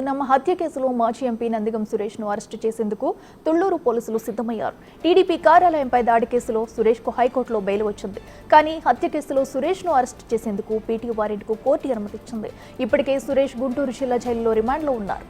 చూస్తున్నాం హత్య కేసులో మాజీ ఎంపీ నందిగం సురేష్ను అరెస్టు చేసేందుకు తుళ్ళూరు పోలీసులు సిద్ధమయ్యారు. టీడీపీ కార్యాలయంపై దాడి కేసులో సురేష్కు హైకోర్టులో బెయిల్ వచ్చింది. కానీ హత్య కేసులో సురేష్ను అరెస్టు చేసేందుకు పీటీ వారెంట్కు కోర్టు అనుమతిచ్చింది. ఇప్పటికే సురేష్ గుంటూరు జిల్లా జైలులో రిమాండ్లో ఉన్నారు.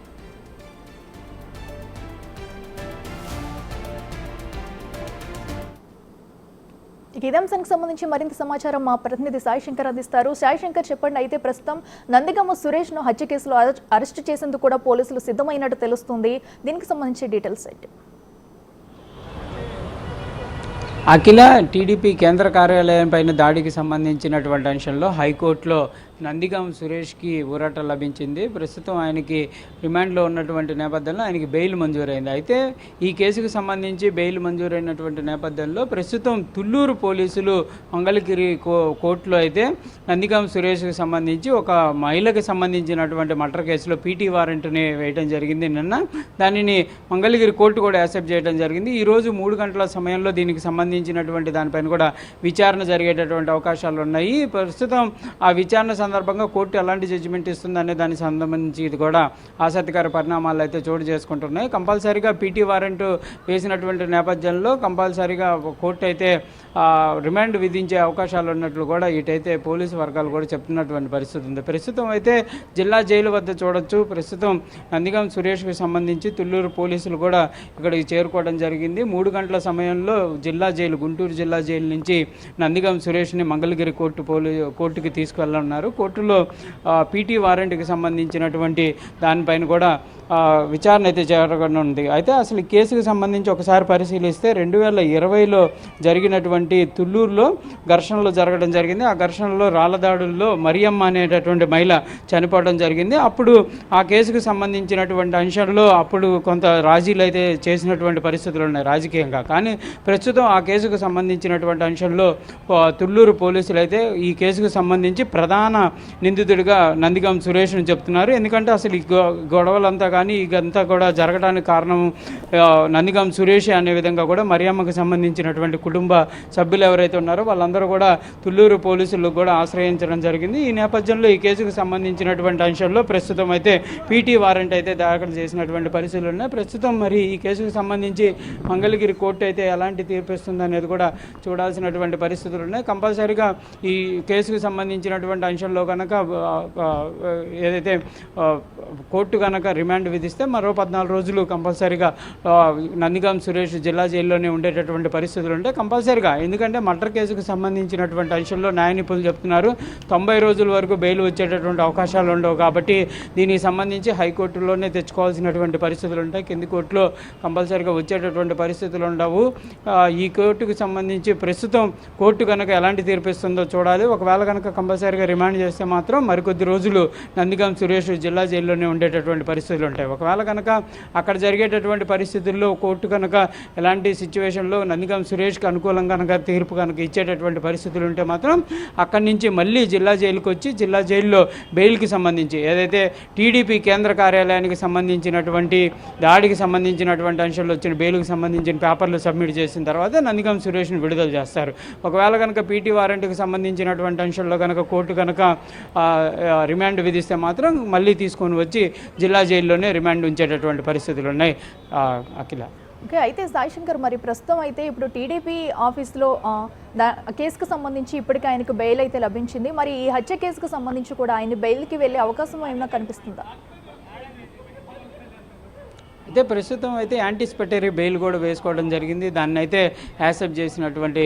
ఇక ఇదే అంశానికి సంబంధించి మరింత సమాచారం మా ప్రతినిధి సాయి శంకర్ అందిస్తారు. సాయి శంకర్ చెప్పండి అయితే ప్రస్తుతం నందిగమ్మ సురేష్ను హత్య కేసులో అరెస్ట్- చేసేందుకు కూడా పోలీసులు సిద్ధమైనట్టు తెలుస్తుంది. దీనికి సంబంధించి డీటెయిల్స్ ఏంటి? అఖిల టీడీపీ కేంద్ర కార్యాలయం పైన దాడికి సంబంధించినటువంటి అంశంలో హైకోర్టులో నందిగం సురేష్కి ఊరట లభించింది. ప్రస్తుతం ఆయనకి రిమాండ్లో ఉన్నటువంటి నేపథ్యంలో ఆయనకి బెయిల్ మంజూరైంది. అయితే ఈ కేసుకు సంబంధించి బెయిల్ మంజూరైనటువంటి నేపథ్యంలో ప్రస్తుతం తుళ్ళూరు పోలీసులు మంగళగిరి కోర్టులో అయితే నందిగం సురేష్కి సంబంధించి ఒక మహిళకి సంబంధించినటువంటి మటర్ కేసులో పీటీ వారెంట్ని వేయడం జరిగింది. నిన్న దానిని మంగళగిరి కోర్టు కూడా యాక్సెప్ట్ చేయడం జరిగింది. ఈరోజు మూడు గంటల సమయంలో దీనికి సంబంధించి సంబంధించినటువంటి దానిపైన కూడా విచారణ జరిగేటటువంటి అవకాశాలు ఉన్నాయి. ప్రస్తుతం ఆ విచారణ సందర్భంగా కోర్టు ఎలాంటి జడ్జిమెంట్ ఇస్తుందనే దానికి సంబంధించి ఇది కూడా ఆసక్తికర పరిణామాలు అయితే చోటు చేసుకుంటున్నాయి. కంపల్సరీగా పీటీ వారెంట్ వేసినటువంటి నేపథ్యంలో కంపల్సరీగా కోర్టు అయితే రిమాండ్ విధించే అవకాశాలు ఉన్నట్లు కూడా ఇటైతే పోలీసు వర్గాలు కూడా చెప్తున్నటువంటి పరిస్థితి ఉంది. ప్రస్తుతం అయితే జిల్లా జైలు వద్ద చూడొచ్చు. ప్రస్తుతం నందిగం సురేష్కి సంబంధించి తుళ్ళూరు పోలీసులు కూడా ఇక్కడికి చేరుకోవడం జరిగింది. మూడు గంటల సమయంలో జిల్లా జైలు గుంటూరు జిల్లా జైలు నుంచి నందిగం సురేష్ని మంగళగిరి కోర్టు పోలీ కోర్టుకి తీసుకెళ్ళనున్నారు కోర్టులో పీటీ వారెంట్కి సంబంధించినటువంటి దానిపైన కూడా విచారణ అయితే జరగనుంది. అయితే అసలు కేసుకు సంబంధించి ఒకసారి పరిశీలిస్తే రెండు వేల ఇరవైలో జరిగినటువంటి తుళ్ళూరులో ఘర్షణలు జరగడం జరిగింది. ఆ ఘర్షణలో రాళ్ళదాడుల్లో మరియమ్మ అనేటటువంటి మహిళ చనిపోవడం జరిగింది. అప్పుడు ఆ కేసుకు సంబంధించినటువంటి అంశంలో అప్పుడు కొంత రాజీలు అయితే చేసినటువంటి పరిస్థితులు ఉన్నాయి రాజకీయంగా. కానీ ప్రస్తుతం ఆ కేసుకు సంబంధించినటువంటి అంశంలో తుళ్ళూరు పోలీసులు అయితే ఈ కేసుకు సంబంధించి ప్రధాన నిందితుడిగా నందిగం సురేష్ను చెప్తున్నారు. ఎందుకంటే అసలు ఈ గొ- గొడవలంతా కానీ ఇదంతా కూడా జరగడానికి కారణం నందిగం సురేష్ అనే విధంగా కూడా మరియమ్మకు సంబంధించినటువంటి కుటుంబ సభ్యులు ఎవరైతే ఉన్నారో వాళ్ళందరూ కూడా తుళ్ళూరు పోలీసులకు కూడా ఆశ్రయించడం జరిగింది. ఈ నేపథ్యంలో ఈ కేసుకు సంబంధించినటువంటి అంశంలో ప్రస్తుతం అయితే పీటీ వారెంట్ అయితే దాఖలు చేసినటువంటి పరిస్థితులు ఉన్నాయి ప్రస్తుతం మరి ఈ కేసుకు సంబంధించి మంగళగిరి కోర్టు అయితే ఎలాంటి తీర్పిస్తుంది అనేది కూడా చూడాల్సినటువంటి పరిస్థితులు ఉన్నాయి. కంపల్సరీగా ఈ కేసుకు సంబంధించినటువంటి అంశంలో కనుక ఏదైతే కోర్టు కనుక రిమాండ్ విధిస్తే మరో పద్నాలుగు రోజులు కంపల్సరీగా నందిగాం సురేష్ జిల్లా జైల్లోనే ఉండేటటువంటి పరిస్థితులు ఉంటే కంపల్సరీగా ఎందుకంటే మర్డర్ కేసుకు సంబంధించినటువంటి అంశంలో న్యాయ నిపుణులు చెప్తున్నారు. తొంభై రోజుల వరకు బెయిల్ వచ్చేటటువంటి అవకాశాలు ఉండవు కాబట్టి దీనికి సంబంధించి హైకోర్టులోనే తెచ్చుకోవాల్సినటువంటి పరిస్థితులు ఉంటాయి. కింది కోర్టులో కంపల్సరీగా వచ్చేటటువంటి పరిస్థితులు ఉండవు. ఆ, ఈ కోర్టుకు సంబంధించి ప్రస్తుతం కోర్టు కనుక ఎలాంటి తీర్పు ఇస్తుందో చూడాలి. ఒకవేళ కనుక కంపల్సరీగా రిమాండ్ చేస్తే మాత్రం మరికొద్ది రోజులు నందిగాం సురేష్ జిల్లా జైల్లోనే ఉండేటటువంటి పరిస్థితులు ఉంటాయి. ఒకవేళ కనుక అక్కడ జరిగేటటువంటి పరిస్థితుల్లో కోర్టు కనుక ఎలాంటి సిచ్యువేషన్లో నందిగాం సురేష్కి అనుకూలంగా కనుక తీర్పు కనుక ఇచ్చేటటువంటి పరిస్థితులు ఉంటే మాత్రం అక్కడి నుంచి మళ్ళీ జిల్లా జైలుకు వచ్చి జిల్లా జైల్లో బెయిల్కి సంబంధించి ఏదైతే టీడీపీ కేంద్ర కార్యాలయానికి సంబంధించినటువంటి దాడికి సంబంధించినటువంటి అంశాలు వచ్చిన బెయిల్కి సంబంధించిన పేపర్లు సబ్మిట్ చేసిన తర్వాత నంది సురేష్ని విడుదల చేస్తారు. ఒకవేళ కనుక పీటీ వారెంట్కి సంబంధించినటువంటి అంశంలో కనుక కోర్టు కనుక రిమాండ్ విధిస్తే మాత్రం మళ్ళీ తీసుకొని వచ్చి జిల్లా జైల్లోనే రిమాండ్ ఉంచేటటువంటి పరిస్థితులు ఉన్నాయి. అఖిల. ఓకే అయితే సాయి శంకర్ మరి ప్రస్తుతం అయితే ఇప్పుడు టీడీపీ ఆఫీస్లో కేసుకు సంబంధించి ఇప్పటికే ఆయనకు బెయిల్ అయితే లభించింది. మరి ఈ హత్య కేసుకు సంబంధించి కూడా ఆయన బెయిల్కి వెళ్ళే అవకాశం ఏమైనా కనిపిస్తుందా? అయితే ప్రస్తుతం అయితే యాంటిసిపేటరీ బెయిల్ కూడా వేసుకోవడం జరిగింది. దాన్ని అయితే యాక్సెప్ట్ చేసినటువంటి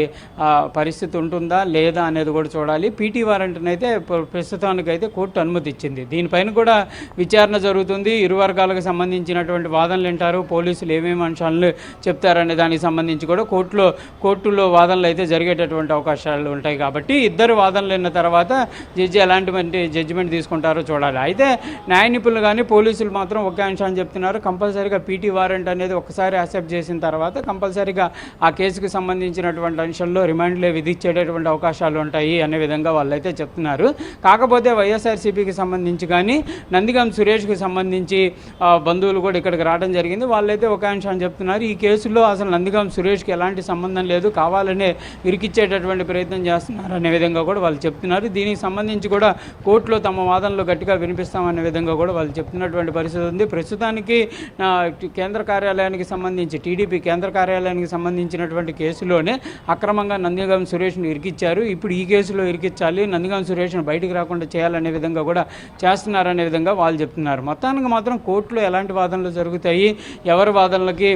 పరిస్థితి ఉంటుందా లేదా అనేది కూడా చూడాలి. పీటీ వారెంట్ని అయితే ప్రస్తుతానికి అయితే కోర్టు అనుమతి ఇచ్చింది దీనిపైన కూడా విచారణ జరుగుతుంది. ఇరు వర్గాలకు సంబంధించినటువంటి వాదనలు వింటారు. పోలీసులు ఏమేమి అంశాలను చెప్తారనే దానికి సంబంధించి కూడా కోర్టులో కోర్టులో వాదనలు అయితే జరిగేటటువంటి అవకాశాలు ఉంటాయి కాబట్టి ఇద్దరు వాదనలు విన్న తర్వాత జడ్జి ఎలాంటి జడ్జిమెంట్ తీసుకుంటారో చూడాలి. అయితే న్యాయ నిపుణులు కానీ పోలీసులు మాత్రం ఒకే అంశాన్ని చెప్తున్నారు. కంపల్సరీగా కంపల్సరీగా పీటీ వారెంట్ అనేది ఒకసారి యాక్సెప్ట్ చేసిన తర్వాత కంపల్సరీగా ఆ కేసుకు సంబంధించినటువంటి అంశంలో రిమాండ్లే విధించేటటువంటి అవకాశాలు ఉంటాయి అనే విధంగా వాళ్ళైతే చెప్తున్నారు. కాకపోతే వైఎస్ఆర్సీపీకి సంబంధించి కానీ నందిగం సురేష్కి సంబంధించి బంధువులు కూడా ఇక్కడికి రావడం జరిగింది. వాళ్ళైతే ఒక అంశం చెప్తున్నారు. ఈ కేసులో అసలు నందిగం సురేష్కి ఎలాంటి సంబంధం లేదు. కావాలనే ఇరికిచ్చేటటువంటి ప్రయత్నం చేస్తున్నారు అనే విధంగా కూడా వాళ్ళు చెప్తున్నారు. దీనికి సంబంధించి కూడా కోర్టులో తమ వాదనలు గట్టిగా వినిపిస్తామనే విధంగా కూడా వాళ్ళు చెప్తున్నటువంటి పరిస్థితి ఉంది. ప్రస్తుతానికి కేంద్ర కార్యాలయానికి సంబంధించి టీడీపీ కేంద్ర కార్యాలయానికి సంబంధించినటువంటి కేసులోనే అక్రమంగా నందిగం సురేష్ను ఇరికిచ్చారు. ఇప్పుడు ఈ కేసులో ఇరికించాలి నందిగం సురేష్ను బయటికి రాకుండా చేయాలనే విధంగా కూడా చేస్తున్నారనే విధంగా వాళ్ళు చెప్తున్నారు. మొత్తానికి మాత్రం కోర్టులో ఎలాంటి వాదనలు జరుగుతాయి ఎవరి వాదనలకి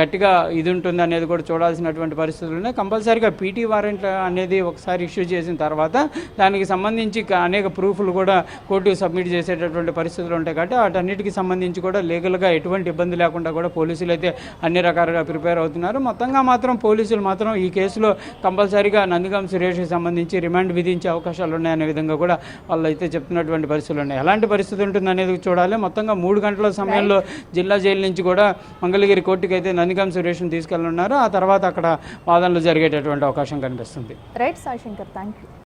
గట్టిగా ఇది ఉంటుంది అనేది కూడా చూడాల్సినటువంటి పరిస్థితులు ఉన్నాయి. కంపల్సరీగా పీటీ వారెంట్ అనేది ఒకసారి ఇష్యూ చేసిన తర్వాత దానికి సంబంధించి అనేక ప్రూఫ్లు కూడా కోర్టుకు సబ్మిట్ చేసేటటువంటి పరిస్థితులు ఉంటాయి. కాబట్టి వాటన్నిటికి సంబంధించి కూడా లీగల్గా ఎటువంటి ఇబ్బంది లేకుండా కూడా పోలీసులు అయితే అన్ని రకాలుగా ప్రిపేర్ అవుతున్నారు. మొత్తంగా మాత్రం పోలీసులు మాత్రం ఈ కేసులో కంపల్సరీగా నందిగం సురేష్కి సంబంధించి రిమాండ్ విధించే అవకాశాలు ఉన్నాయనే విధంగా కూడా వాళ్ళు అయితే చెప్తున్నటువంటి పరిస్థితులు ఉన్నాయి. ఎలాంటి పరిస్థితి ఉంటుంది అనేది చూడాలి. మొత్తంగా మూడు గంటల సమయంలో జిల్లా జైలు నుంచి కూడా మంగళగిరి కోర్టుకి అయితే నందిగం సురేష్ను తీసుకెళ్ళనున్నారు ఆ తర్వాత అక్కడ వాదనలు జరిగేటటువంటి అవకాశం కనిపిస్తుంది. Right Sai Shankar thank you